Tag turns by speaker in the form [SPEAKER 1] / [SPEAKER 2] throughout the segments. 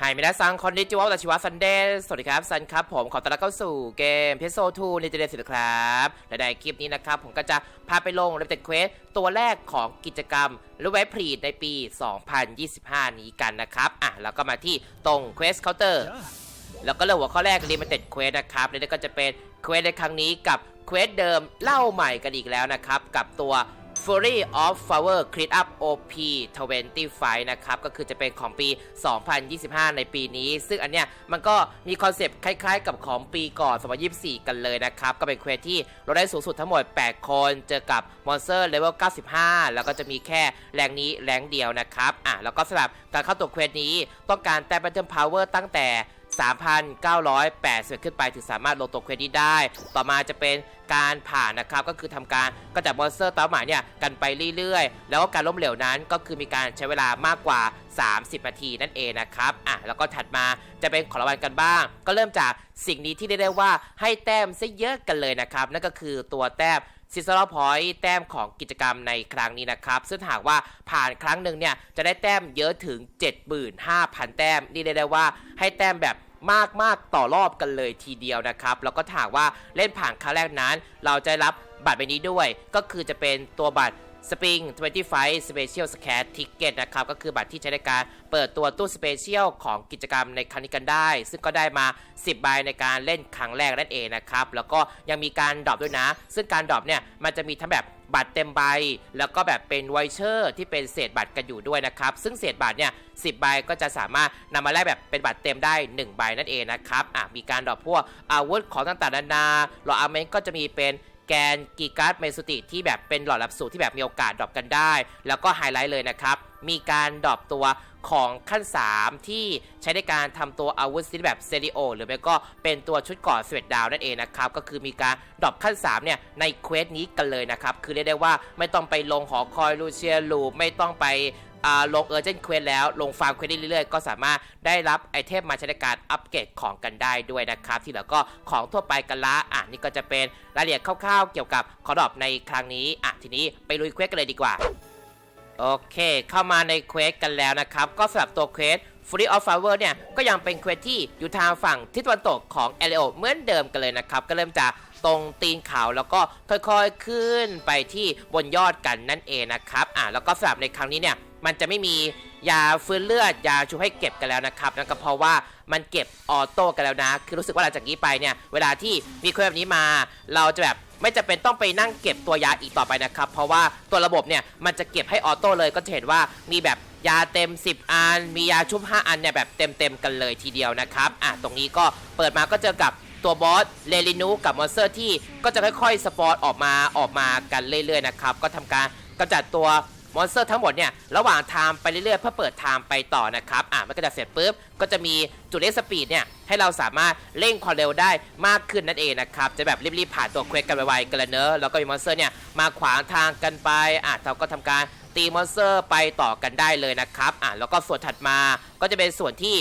[SPEAKER 1] ไฮมินาซังคอนนิจิวะตาชิวะซันเดย์สวัสดีครับซันครับผมขอต้อนรับเข้าสู่เกมเพโซทูในเจเดสิลครับและในคลิปนี้นะครับผมก็จะพาไปลงเร t เ d ดเควสตัวแรกของกิจกรรมรือเว็บพรีดในปี 2025 นี้กันนะครับอะแล้วก็มาที่ตรงเควสเคาน์เตอร์แล้วก็เริ่มหัวข้อแรก Limited Quest นะครับและก็จะเป็นเควสในครั้งนี้กับเควสเดิมเล่าใหม่กันอีกแล้วนะครับกับตัว Fury of Flower Clean Up OP 25นะครับ ก็คือจะเป็นของปี 2025 ในปีนี้ ซึ่งอันเนี้ยมันก็มีคอนเซปต์คล้ายๆ กับของปีก่อน 2024 กันเลยนะครับ ก็เป็นเควสที่เราได้สูงสุดทั้งหมด 8 คน เจอกับมอนสเตอร์เลเวล 95 แล้วก็จะมีแค่แรงนี้แรงเดียวนะครับ อะ แล้วก็สำหรับการเข้าตัวเควสนี้ต้องการแต้ม Battle Power ตั้งแต่ 3,980ขึ้นไปถึงสามารถลงตัวเควสนี้ได้ ต่อมาจะเป็นการผ่านนะครับก็คือทำการก็จับมอนสเตอร์ต้าหมายเนี่ยกันไปเรื่อยๆ แล้วก็การล้มเหลวนั้นก็คือมีการใช้เวลามากกว่า 30 นาทีนั่นเองนะครับอะแล้วก็ถัดมาจะเป็นของรางวัลกันบ้าง ก็เริ่มจากสิ่งนี้ที่เรียกได้ว่าให้แต้มซะเยอะกันเลยนะครับ นั่นก็คือตัวแต้มซิสโ r พอยต์แต้มของกิจกรรมในครั้งนี้นะครับ ซึ่งหากว่าผ่านครั้งหนึ่งเนี่ยจะได้แต้มเยอะถึง 75,000 แต้ม นี่เรียกได้ว่าให้แต้มแบบ มากๆต่อรอบกันเลยทีเดียวนะครับ แล้วก็ถากว่าเล่นผ่านครั้งแรกนั้น เราจะรับบัตรใบนี้ด้วย ก็คือจะเป็นตัวบัตร Spring 25 Special Scat Ticket นะครับ ก็คือบัตรที่ใช้ในการเปิดตัวตู้ Special ของกิจกรรมในครั้งนี้กันได้ ซึ่งก็ได้มา 10 ใบในการเล่นครั้งแรกนั่นเองนะครับ แล้วก็ยังมีการดรอปด้วยนะ ซึ่งการดรอปเนี่ย มันจะมีทั้งแบบบัตรเต็มใบ แล้วก็แบบเป็นไวเชอร์ที่เป็นเศษบัตรกันอยู่ด้วยนะครับ ซึ่งเศษบัตรเนี่ย10ใบก็จะสามารถนำมาแลกแบบเป็นบัตรเต็มได้ 1 ใบนั่นเองนะครับอะมีการดรอปพวกอาวุธของต่างๆนานาหลออาร์เมนก็จะมีเป็น แกนกีการ์ดเมสุติที่แบบเป็นหลอดรับสูตรที่แบบมีโอกาสดรอปกันได้ แล้วก็ไฮไลท์เลยนะครับ มีการดรอปตัวของขั้น 3 ที่ใช้ในการทำตัวอาวุธซิลแบบเซริโอหรือไม่ก็เป็นตัวชุดก่อสเวตดาวนั่นเองนะครับ ก็คือมีการดรอปขั้น 3 เนี่ย ในเควสนี้กันเลยนะครับ คือเรียกได้ว่าไม่ต้องไปลงหอคอยลูเชียลูไม่ต้องไปลงเออร์เจนเควสแล้วลงฟาร์มเควสได้เรื่อยๆ ก็สามารถได้รับไอเทมมาใช้ในการอัปเกรดของกันได้ด้วยนะครับ ที่เหลือก็ของทั่วไปกันละอะนี่ก็จะเป็นรายละเอียดคร่าวๆ เกี่ยวกับคอร์ดอบในครั้งนี้อะทีนี้ไปลุยเควสกันเลยดีกว่า โอเค เข้ามาในเควสกันแล้วนะครับ ก็สำหรับตัวเควส Fury of Flower เนี่ย ก็ยังเป็นเควสที่อยู่ทางฝั่งทิศตะวันตกของเอเลโอเหมือนเดิมกันเลยนะครับ ก็เริ่มจากตรงตีนเขาแล้วก็ค่อยๆขึ้นไปที่บนยอดกันนั่นเองนะครับอะแล้วก็สำหรับในครั้งนี้เนี่ย มันจะไม่มียาฟื้นเลือดยาชูให้เก็บกันแล้วนะครับนั่นก็เพราะว่ามันเก็บออโต้กันแล้วนะ คือรู้สึกว่าหลังจากนี้ไปเนี่ย เวลาที่มีเควสแบบนี้มา เราจะแบบ ไม่จำเป็นต้องไปนั่งเก็บตัวยาอีกต่อไปนะครับ เพราะว่าตัวระบบเนี่ยมันจะเก็บให้ออโต้เลยก็จะเห็นว่ามีแบบยาเต็ม 10 อัน มียาชุบ 5 อันเนี่ยแบบเต็มๆกันเลยทีเดียวนะครับอะตรงนี้ก็เปิดมาก็เจอกับตัวบอสเลลินูกับมอนสเตอร์ที่ก็จะค่อยๆ สปอร์ตออกมาออกมากันเรื่อยๆนะครับก็ทำการกำจัดตัว มอนสเตอร์ทั้งหมดเนี่ยระหว่างไทม์ไปเรื่อยๆเพื่อเปิดไทม์ไปต่อนะครับอะมันก็จะเสร็จปุ๊บก็จะมีจุดเลสสปีดเนี่ยให้เราสามารถเร่งความเร็วได้มากขึ้นนั่นเองนะครับจะแบบรีบๆผ่านตัวเควสกันไวๆกันเลยเนอะแล้วก็มีมอนสเตอร์เนี่ยมาขวางทางกันไปอะเราก็ทำการตีมอนสเตอร์ไปต่อกันได้เลยนะครับอะแล้วก็ส่วนถัดมาก็จะเป็นส่วนที่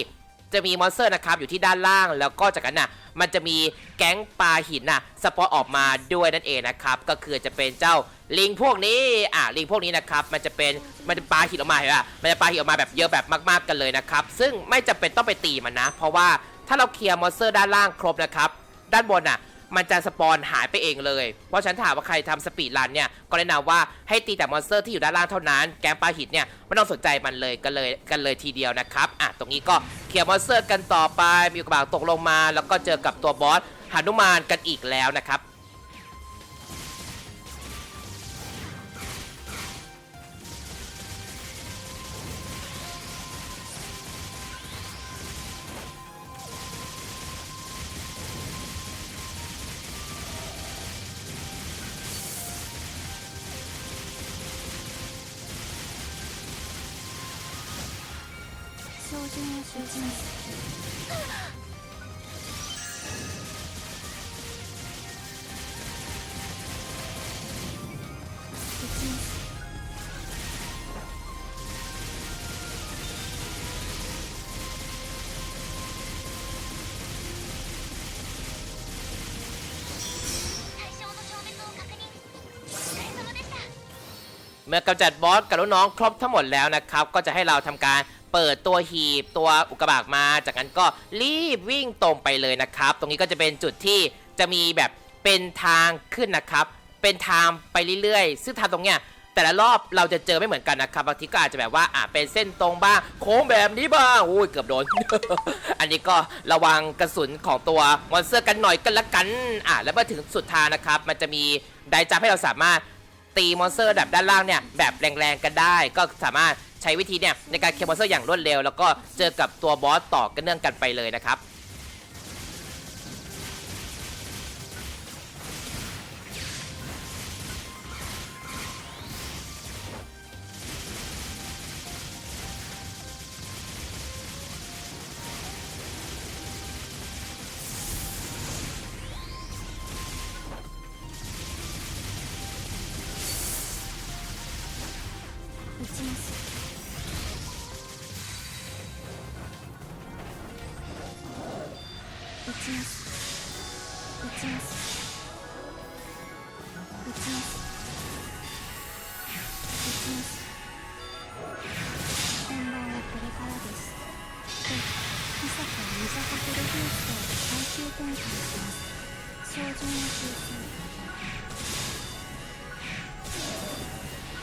[SPEAKER 1] จะมีมอนสเตอร์นะครับอยู่ที่ด้านล่างแล้วก็จากนั้นน่ะมันจะมีแก๊งปลาหินน่ะสปอร์ตออกมาด้วยนั่นเองนะครับก็คือจะเป็นเจ้าลิงพวกนี้อะลิงพวกนี้นะครับมันจะเป็นมันจะปลาหินออกมาเห็นป่ะมันจะปลาหินออกมาแบบเยอะแบบมาก ๆกันเลยนะครับซึ่งไม่จำเป็นต้องไปตีมันนะ เพราะว่าถ้าเราเคลียร์มอนสเตอร์ด้านล่างครบนะครับด้านบนน่ะ มันจะสปอนหายไปเองเลย เพราะฉันถามว่าใครทำสปีดรันเนี่ยก็แนะนำว่าให้ตีแต่มอนสเตอร์ที่อยู่ด้านล่างเท่านั้น แกมปลาหินเนี่ยไม่ต้องสนใจมันเลยกันเลยกันเลยทีเดียวนะครับอะตรงนี้ก็เคลียร์มอนสเตอร์กันต่อไปมีกระบางตกลงมา แล้วก็เจอกับตัวบอสหานุมานกันอีกแล้วนะครับ
[SPEAKER 2] 照準を集じます撃ちます
[SPEAKER 3] 対象の消滅を確認お疲れ様でした
[SPEAKER 1] เมื่อกำจัดบอสกับลูกน้องครบทั้งหมดแล้วนะครับ ก็จะให้เราทำการ เปิดตัวหีบตัวอุกกาบาตมา จากนั้นก็รีบวิ่งตรงไปเลยนะครับ ตรงนี้ก็จะเป็นจุดที่จะมีแบบเป็นทางขึ้นนะครับ เป็นทางไปเรื่อยๆ ซึ่งทางตรงเนี้ยแต่ละรอบเราจะเจอไม่เหมือนกันนะครับบางทีก็อาจจะแบบว่าอ่าเป็นเส้นตรงบ้างโค้งแบบนี้บ้างอุ้ยเกือบโดน อันนี้ก็ระวังกระสุนของตัวมอนสเตอร์กันหน่อยกันละกันอ่าแล้วมาถึงสุดทางนะครับ มันจะมีไดจับให้เราสามารถตีมอนสเตอร์แบบด้านล่างเนี่ยแบบแรงๆกันได้ ก็สามารถ ใช้วิธีเนี่ยในการเคลียร์มอนสเตอร์อย่างรวดเร็ว แล้วก็เจอกับตัวบอสต่อกันเนื่องกันไปเลยนะครับ
[SPEAKER 2] 打ちます打ちます打ちます打ちます本番はこれからですでまさか水かけるブーストを最終展開します照準の修正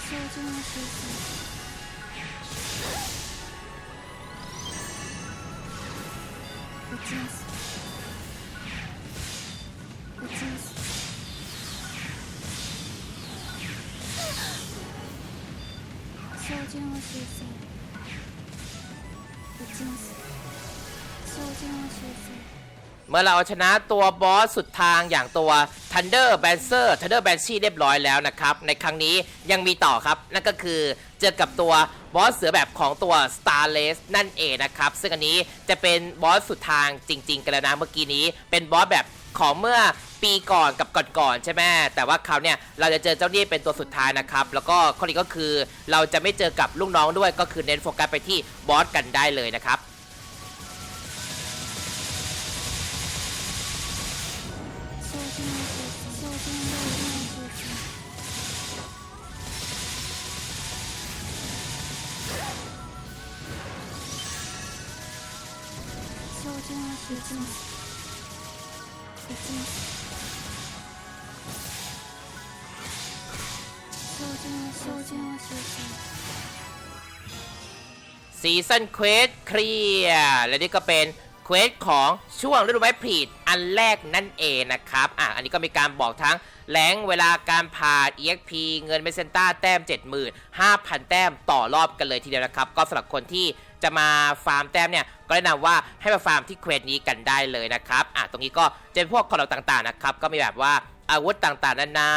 [SPEAKER 2] 照準の修正打ちます照準を修正打ちます照準を修正
[SPEAKER 1] เมื่อเราชนะตัวบอสสุดทางอย่างตัว Thunder b a n c e r Thunder b a n s h e เรียบร้อยแล้วนะครับ ในครั้งนี้ยังมีต่อครับ นั่นก็คือเจอกับตัวบอสเสือแบบของตัว Starless นั่นเองนะครับ ซึ่งอันนี้จะเป็นบอสสุดทางจริง ๆ กันแล้วนะเมื่อกี้นี้ เป็นบอสแบบ ของเมื่อปีก่อนกับก่อนๆใช่ไหมแต่ว่าคราวเนี้ยเราจะเจอเจ้านี่เป็นตัวสุดท้ายนะครับ แล้วก็ข้อนี้ก็คือเราจะไม่เจอกับลูกน้องด้วยก็คือเน้นโฟกัสไปที่บอสกันได้เลยนะครับ
[SPEAKER 2] 照準を修正
[SPEAKER 1] ซีซันเควสเคลียร์และนี่ก็เป็นเควสของช่วงฤดูไม้ผลิอันแรกนั่นเองนะครับ อะ อันนี้ก็มีการบอกทั้งแรงเวลาการผ่าน EXP เงินเมเซนต้าแต้ม75,000 แต้มต่อรอบกันเลยทีเดียวนะครับ ก็สำหรับคนที่ จะมาฟาร์มแต้มเนี่ยก็แนะนำว่าให้มาฟาร์มที่เควสนี้กันได้เลยนะครับอะตรงนี้ก็จะเป็นพวกของเราต่างๆนะครับก็มีแบบว่าอาวุธต่างๆ นานา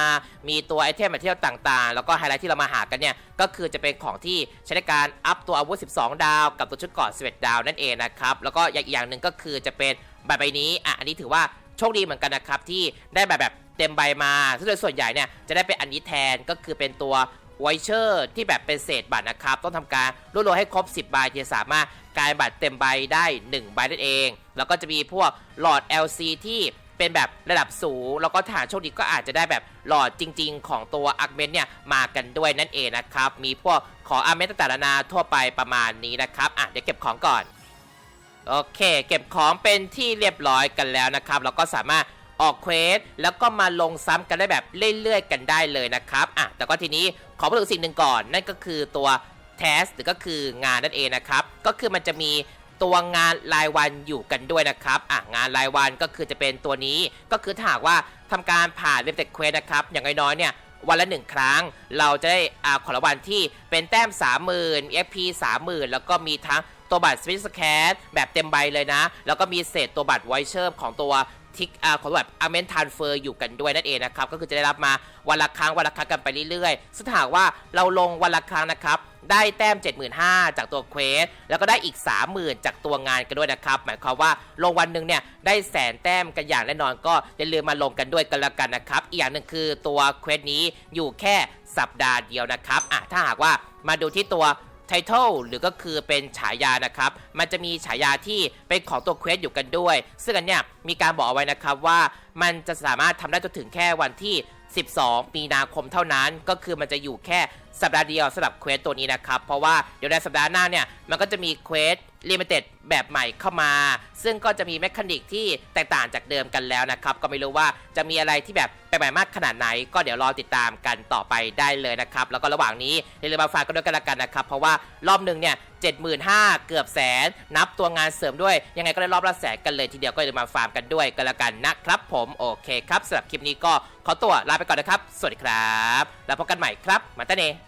[SPEAKER 1] มีตัวไอเทมมาเที่ยวต่างๆ แล้วก็ไฮไลท์ที่เรามาหากันเนี่ย ก็คือจะเป็นของที่ใช้ในการอัพตัวอาวุธ 12 ดาว กับตัวชุดเกราะ11 ดาวนั่นเองนะครับ แล้วก็อีกอย่างหนึ่งก็คือจะเป็นใบใบนี้ อะ อันนี้ถือว่าโชคดีเหมือนกันนะครับที่ได้แบบแบบเต็มใบมาซึ่งโดยส่วนใหญ่เนี่ยจะได้เป็นอันนี้แทนก็คือเป็นตัว ไวเชอร์ที่แบบเป็นเศษบัตรนะครับ ต้องทำการรวบรวมให้ครบ 10 ใบจะสามารถกลายบัตรเต็มใบได้ 1 ใบนั่นเอง แล้วก็จะมีพวกหลอด LC ที่เป็นแบบระดับสูง แล้วก็ฐานโชคดีก็อาจจะได้แบบหลอดจริง ๆ ของตัวอาร์เมนเนี่ยมากันด้วยนั่นเองนะครับ มีพวกของอาเมนต่างๆนานาทั่วไปประมาณนี้นะครับอะเดี๋ยวเก็บของก่อนโอเค เก็บของเป็นที่เรียบร้อยกันแล้วนะครับแล้วก็สามารถ ออกเควสแล้วก็มาลงซ้ำกันได้แบบเรื่อยๆ กันได้เลยนะครับอะแต่ก็ทีนี้ขอพูดถึงสิ่งหนึ่งก่อน นั่นก็คือตัวแทสหรือก็คืองานนั่นเองนะครับ ก็คือมันจะมีตัวงานรายวันอยู่กันด้วยนะครับอะงานรายวันก็คือจะเป็นตัวนี้ ก็คือถ้าหากว่าทำการผ่านเว็บเต็ดเควสนะครับ อย่างน้อยๆเนี่ยวันละหนึ่งครั้ง เราจะได้อาขอรางวัลที่เป็นแต้ม 30,000 EXP 30,000 แล้วก็มีทั้งตัวบัตรสวิตสแคนแบบเต็มใบเลยนะ แล้วก็มีเศษตัวบัตรไวเชอร์ของตัว ทิกอาขอแบบอาเมนทานเฟอร์อยู่กันด้วยนั่นเองนะครับ ก็คือจะได้รับมาวันละครั้งวันละครั้งกันไปเรื่อยๆ ซึ่งถ้าหากว่าเราลงวันละครั้งนะครับได้แต้ม 75,000 จากตัวเควส แล้วก็ได้อีก 30,000 จากตัวงานกันด้วยนะครับ หมายความว่าลงวันหนึ่งเนี่ยได้แสนแต้มกันอย่างแน่นอนก็อย่าลืมมาลงกันด้วยกันล้วกันนะครับ อีกอย่างหนึ่งคือตัวเควสนี้อยู่แค่สัปดาห์เดียวนะครับอะถ้าหากว่ามาดูที่ตัว ไททอลหรือก็คือเป็นฉายานะครับ มันจะมีฉายาที่เป็นของตัวเควสอยู่กันด้วย ซึ่งอันเนี้ยมีการบอกเอาไว้นะครับว่ามันจะสามารถทำได้จนถึงแค่วันที่ 12 มีนาคมเท่านั้น ก็คือมันจะอยู่แค่ สัปดาห์เดียวสำหรับเควสตัวนี้นะครับ เพราะว่าเดี๋ยวในสัปดาห์หน้าเนี่ย มันก็จะมีเควสลิมิเต็ดแบบใหม่เข้ามา ซึ่งก็จะมีแมคานิกที่แตกต่างจากเดิมกันแล้วนะครับ ก็ไม่รู้ว่าจะมีอะไรที่แบบแปลกใหม่มากขนาดไหน ก็เดี๋ยวรอติดตามกันต่อไปได้เลยนะครับ แล้วก็ระหว่างนี้อย่าลืมมาฝากกันด้วยกันละกันนะครับ เพราะว่ารอบหนึ่งเนี่ยเจ็ดหมื่นห้าเกือบแสน นับตัวงานเสริมด้วย ยังไงก็ได้รอบละแสนกันเลยทีเดียวก็อย่าลืมมาฟาร์มกันด้วยกันละกันนะครับผมโอเคครับสำหรับคลิปนี้ก็ขอตัวลาไปก่อนนะครับ สวัสดีครับ แล้วพบกันใหม่ครับ มาตาเน